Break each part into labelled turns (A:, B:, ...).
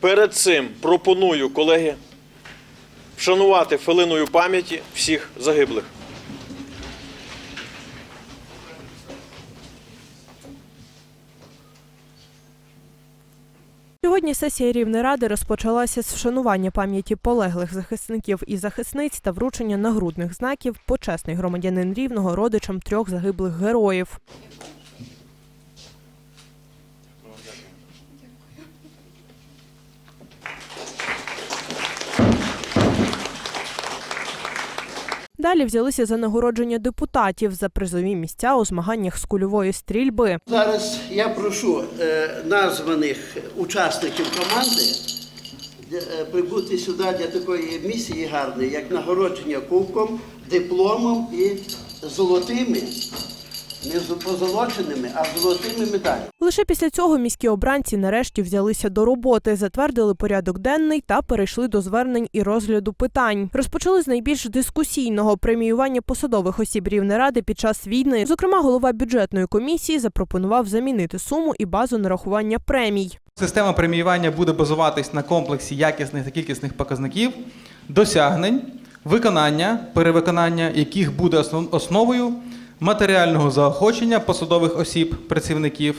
A: Перед цим пропоную, колеги, вшанувати хвилиною пам'яті всіх загиблих.
B: Сьогодні сесія Рівнеради розпочалася з вшанування пам'яті полеглих захисників і захисниць та вручення нагрудних знаків почесний громадянин рівного родичам трьох загиблих героїв. Далі взялися за нагородження депутатів за призові місця у змаганнях з кульової стрільби.
C: Зараз я прошу е, названих учасників команди е, прибути сюди для такої місії гарної, як нагородження кубком, дипломом і золотими, не з- позолоченими, а золотими медалями.
B: Лише після цього міські обранці нарешті взялися до роботи, затвердили порядок денний та перейшли до звернень і розгляду питань. Розпочали з найбільш дискусійного преміювання посадових осіб Рівнеради під час війни. Зокрема, голова бюджетної комісії запропонував замінити суму і базу нарахування премій.
D: Система преміювання буде базуватись на комплексі якісних та кількісних показників, досягнень, виконання, перевиконання, яких буде основ- основою матеріального заохочення посадових осіб, працівників,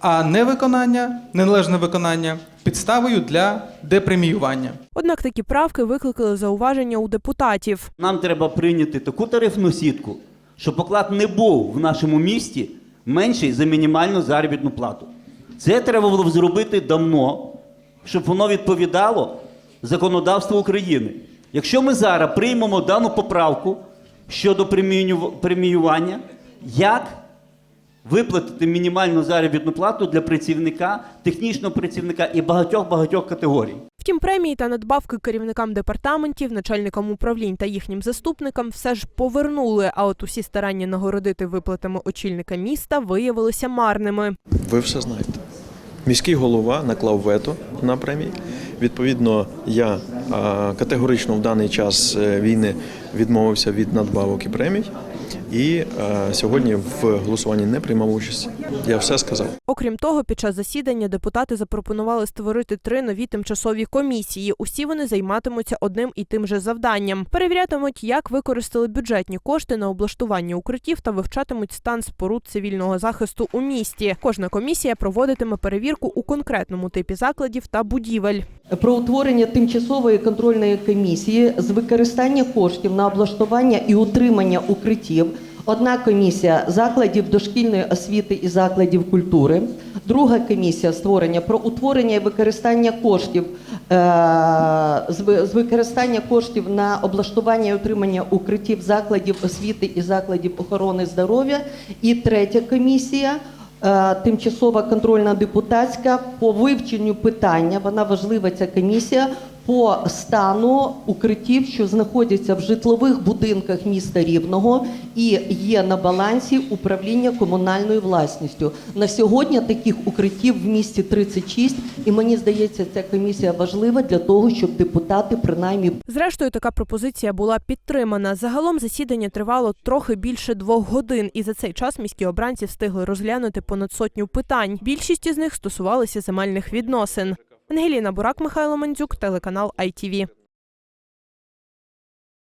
D: а невиконання, неналежне виконання підставою для депреміювання.
B: Однак такі правки викликали зауваження у депутатів.
E: Нам треба прийняти таку тарифну сітку, щоб оклад не був в нашому місті менший за мінімальну заробітну плату. Це треба було б зробити давно, щоб воно відповідало законодавству України. Якщо ми зараз приймемо дану поправку щодо преміювання, як виплатити мінімальну заробітну плату для працівника, технічного працівника і багатьох-багатьох категорій.
B: Втім, премії та надбавки керівникам департаментів, начальникам управлінь та їхнім заступникам все ж повернули. А от усі старання нагородити виплатами очільника міста виявилися марними.
A: Ви все знаєте. Міський голова наклав вето на премії. Відповідно, я категорично в даний час е, війни відмовився від надбавок і премій. І е, сьогодні в голосуванні не приймав участі. Я все сказав.
B: Окрім того, під час засідання депутати запропонували створити три нові тимчасові комісії. Усі вони займатимуться одним і тим же завданням. Перевірятимуть, як використали бюджетні кошти на облаштування укриттів та вивчатимуть стан споруд цивільного захисту у місті. Кожна комісія проводитиме перевірку у конкретному типі закладів та будівель.
F: Про утворення тимчасової контрольної комісії з використання коштів на облаштування і утримання укриттів. Одна комісія закладів дошкільної освіти і закладів культури. Друга комісія створення про утворення і використання коштів е, з використання коштів на облаштування і утримання укриттів закладів освіти і закладів охорони здоров'я. І третя комісія тимчасова контрольна депутатська по вивченню питання. Вона важлива ця комісія по стану укриттів, що знаходяться в житлових будинках міста Рівного і є на балансі управління комунальною власністю. На сьогодні таких укриттів в місті 36, і мені здається, ця комісія важлива для того, щоб депутати принаймні
B: Зрештою, така пропозиція була підтримана. Загалом засідання тривало трохи більше двох годин, і за цей час міські обранці встигли розглянути понад сотню питань. Більшість із них стосувалися земельних відносин. Ангеліна Бурак, Михайло Мандзюк, телеканал ITV.